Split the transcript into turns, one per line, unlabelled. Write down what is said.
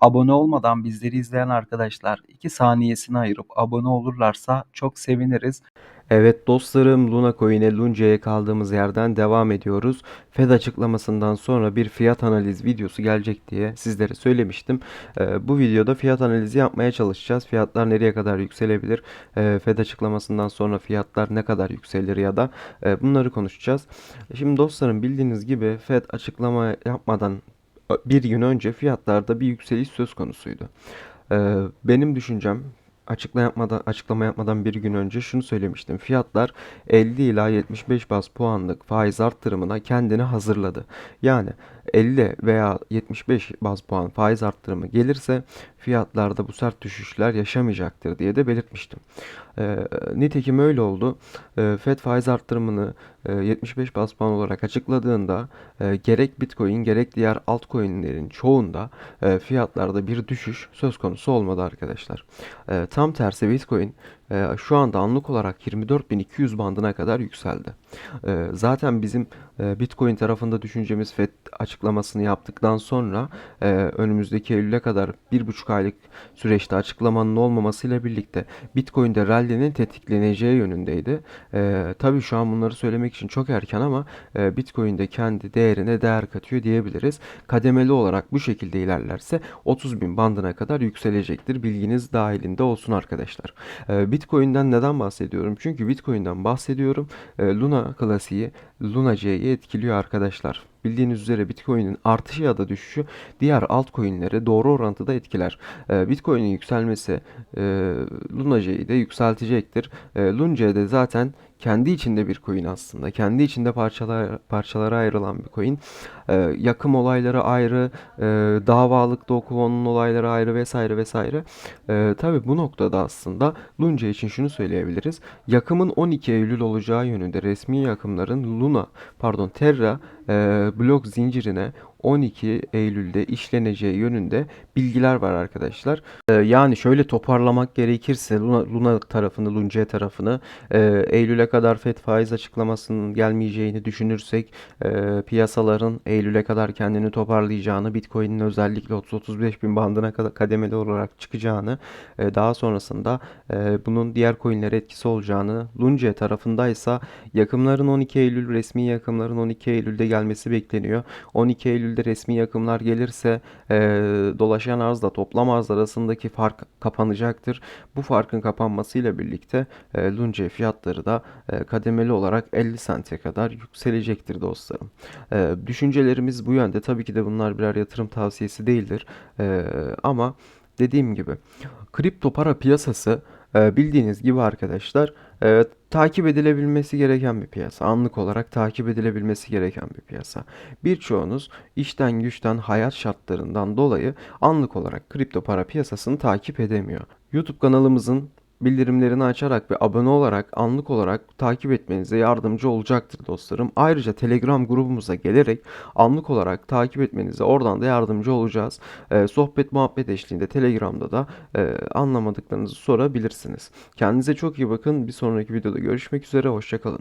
Abone olmadan bizleri izleyen arkadaşlar 2 saniyesini ayırıp abone olurlarsa çok seviniriz.
Evet dostlarım Luna Coin'e Lunce'ye kaldığımız yerden devam ediyoruz. Fed açıklamasından sonra bir fiyat analiz videosu gelecek diye sizlere söylemiştim. Ee, bu videoda fiyat analizi yapmaya çalışacağız. Fiyatlar nereye kadar yükselebilir? Ee, Fed açıklamasından sonra fiyatlar ne kadar yükselir ya da e, bunları konuşacağız. Şimdi dostlarım bildiğiniz gibi Fed açıklama yapmadan bir gün önce fiyatlarda bir yükseliş söz konusuydu. Ee, benim düşüncem açıklama yapmadan, açıklama yapmadan bir gün önce şunu söylemiştim. Fiyatlar 50 ila 75 bas puanlık faiz arttırımına kendini hazırladı. Yani 50 veya 75 baz puan faiz arttırımı gelirse fiyatlarda bu sert düşüşler yaşamayacaktır diye de belirtmiştim. E, nitekim öyle oldu. E, Fed faiz arttırımını e, 75 baz puan olarak açıkladığında e, gerek Bitcoin gerek diğer altcoin'lerin çoğunda e, fiyatlarda bir düşüş söz konusu olmadı arkadaşlar. E, tam tersi Bitcoin şu anda anlık olarak 24.200 bandına kadar yükseldi. E, zaten bizim e, Bitcoin tarafında düşüncemiz FED açıklamasını yaptıktan sonra e, önümüzdeki Eylül'e kadar bir buçuk aylık süreçte açıklamanın olmamasıyla birlikte Bitcoin'de rally'nin tetikleneceği yönündeydi. E, tabii şu an bunları söylemek için çok erken ama e, Bitcoin'de kendi değerine değer katıyor diyebiliriz. Kademeli olarak bu şekilde ilerlerse 30 bin bandına kadar yükselecektir. Bilginiz dahilinde olsun arkadaşlar. Bitcoin'den neden bahsediyorum? Çünkü Bitcoin'den bahsediyorum. E, Luna klasiği Luna C'yi etkiliyor arkadaşlar. Bildiğiniz üzere Bitcoin'in artışı ya da düşüşü diğer altcoin'lere doğru orantıda etkiler. E, Bitcoin'in yükselmesi e, Luna C'yi de yükseltecektir. E, Luna C'de zaten kendi içinde bir coin aslında. Kendi içinde parçalar parçalara ayrılan bir coin. Ee, yakım olayları ayrı, e, davalık Dokumon'un olayları ayrı vesaire vesaire. Ee, tabii bu noktada aslında Lunca için şunu söyleyebiliriz. Yakımın 12 Eylül olacağı yönünde resmi yakımların Luna, pardon Terra e, blok zincirine 12 Eylül'de işleneceği yönünde bilgiler var arkadaşlar. Ee, yani şöyle toparlamak gerekirse Luna, Luna tarafını, Lunce tarafını e, Eylül'e kadar FED faiz açıklamasının gelmeyeceğini düşünürsek e, piyasaların Eylül'e kadar kendini toparlayacağını, Bitcoin'in özellikle 30-35 bin bandına kadar kademeli olarak çıkacağını, e, daha sonrasında e, bunun diğer coinlere etkisi olacağını, Lunce tarafındaysa yakımların 12 Eylül, resmi yakımların 12 Eylül'de gelmesi bekleniyor. 12 Eylül'de resmi yakımlar gelirse e, dolaşan arzla toplam arz arasındaki fark kapanacaktır. Bu farkın kapanmasıyla birlikte e, Lunce fiyatları da e, kademeli olarak 50 sente kadar yükselecektir dostlarım. E, düşüncelerimiz bu yönde. Tabii ki de bunlar birer yatırım tavsiyesi değildir. E, ama dediğim gibi kripto para piyasası e, bildiğiniz gibi arkadaşlar e, takip edilebilmesi gereken bir piyasa. Anlık olarak takip edilebilmesi gereken bir piyasa. Birçoğunuz işten güçten hayat şartlarından dolayı anlık olarak kripto para piyasasını takip edemiyor. YouTube kanalımızın bildirimlerini açarak ve abone olarak anlık olarak takip etmenize yardımcı olacaktır dostlarım. Ayrıca Telegram grubumuza gelerek anlık olarak takip etmenize oradan da yardımcı olacağız. Ee, sohbet muhabbet eşliğinde Telegram'da da e, anlamadıklarınızı sorabilirsiniz. Kendinize çok iyi bakın. Bir sonraki videoda görüşmek üzere. Hoşçakalın.